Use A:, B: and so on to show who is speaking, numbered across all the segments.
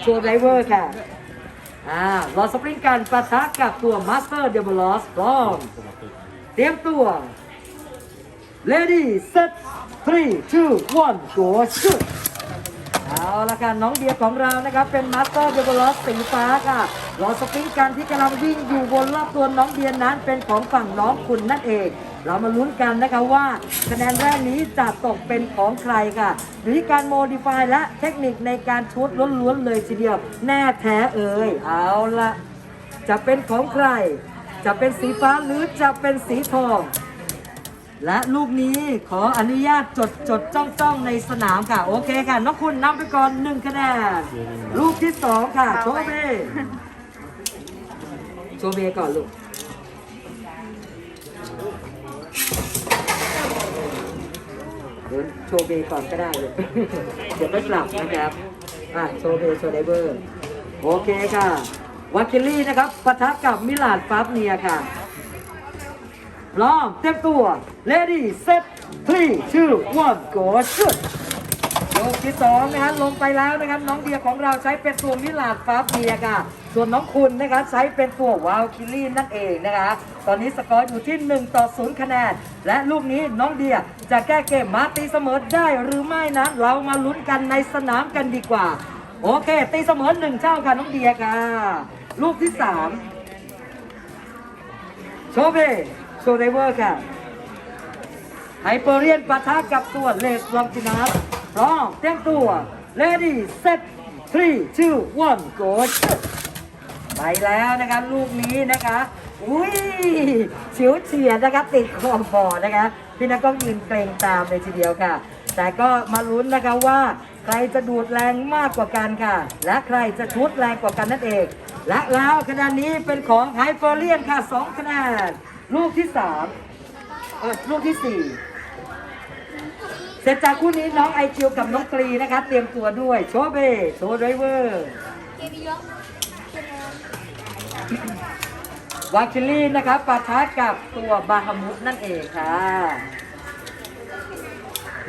A: โชว์ไดเวอร์ค่ะอ่ารอสปริงกันปะทะกับตัวมาสเตอร์เดบลอสพร้อมเตรียมตัว Ready set 3 2 1 go shoot เอาละค่ะน้องเดียของเรานะครับ เป็นมาสเตอร์เดบลอสสีฟ้าค่ะ รอสปริงกันที่กำลังวิ่งอยู่บนรอบตัวน้องเดียนนั้นเป็นของฝั่งน้องคุณนั่นเอง เรามาลุ้นกันนะคะว่า คะแนนแรกนี้จะตกเป็นของใครค่ะอยู่ที่การโมดิฟายและเทคนิคในการชุดล้วนๆเลยทีเดียว แน่แท้เอ่ยเอาละจะเป็นของใคร จะเป็นสีฟ้าหรือจะเป็นสีทอง และลูกนี้ขออนุญาตจดจดจ้องจ้องในสนามค่ะ โอเคค่ะน้องคุณนำไปก่อนหนึ่งคะแนนลูกที่สองค่ะโชเบ โชเบก่อนลูกเดี๋ยวโชว์เบก่อนก็ได้เลยเดี๋ยวไม่ปรับนะครับอะโชว์เบโชว์ไดเวอร์โอเคค่ะวาคิลลี่นะครับปะทะกับมิลานฟาฟเนียค่ะพร้อมเต็มตัว ready set three two one go shoot ยก ที่สองนะฮะลงไปแล้วนะครับน้องเดียของเราใช้เป็นตัวมิลานฟาเนียค่ะ ส่วนน้องคุณนะครับใช้เป็นตัววาลคิลลี่นั่นเองนะคะตอนนี้สกอร์อยู่ที่ 1 ต่อ 0 คะแนน และลูกนี้น้องเดียจะแก้เกมมาตีเสมอได้หรือไม่นะเรามาลุ้นกันในสนามกันดีกว่า โอเค ตีเสมอหนึ่งเจ้าค่ะน้องเดียค่ะ ลูกที่สามโชเบโชไดเวอร์ค่ะไฮเปอร์เรียนปะทะกับตัวเลสลองจินัส พร้อมเตรียมตัว ready set three two one go ไปแล้วนะคะลูกนี้นะคะอุ้ยเฉียวเฉียดนะคะติดขอบบอร์ดนะคะพี่นักก็ยืนเกรงตามเลยทีเดียวค่ะ แต่ก็มาลุ้นนะคะว่า ใครจะดูดแรงมากกว่ากันค่ะ และใครจะชุดแรงกว่ากันนั่นเอง และแล้วคะแนนนี้เป็นของไฮเปอร์เรียนค่ะสองคะแนนลูกที่สามเออลูกที่สี่ เสร็จจากคู่นี้น้องไอคิวกับน้องกรีนะคะเตรียมตัวด้วยโชเบโชไดเวอร์วาคิลี่นะครับปะทะกับตัวบาฮามุดนั่นเองค่ะ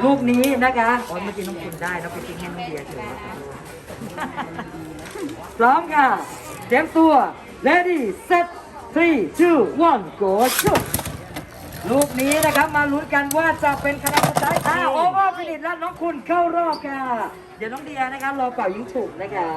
A: ลูกนี้นะคะอ๋อเมื่อกี้น้องคุณได้น้องไปทิ้งให้น้องเดียเถอะพร้อมค่ะเตรียมตัว ready set three two one go shoot ลูกนี้นะครับมาลุ้นกันว่าจะเป็นคะแนนสุดท้ายอ้าวโอเวอร์ฟินิชแล้วน้องคุณเข้ารอบค่ะ เดี๋ยวน้องเดียนะคะรอเป่ายิงฉุกนะคะ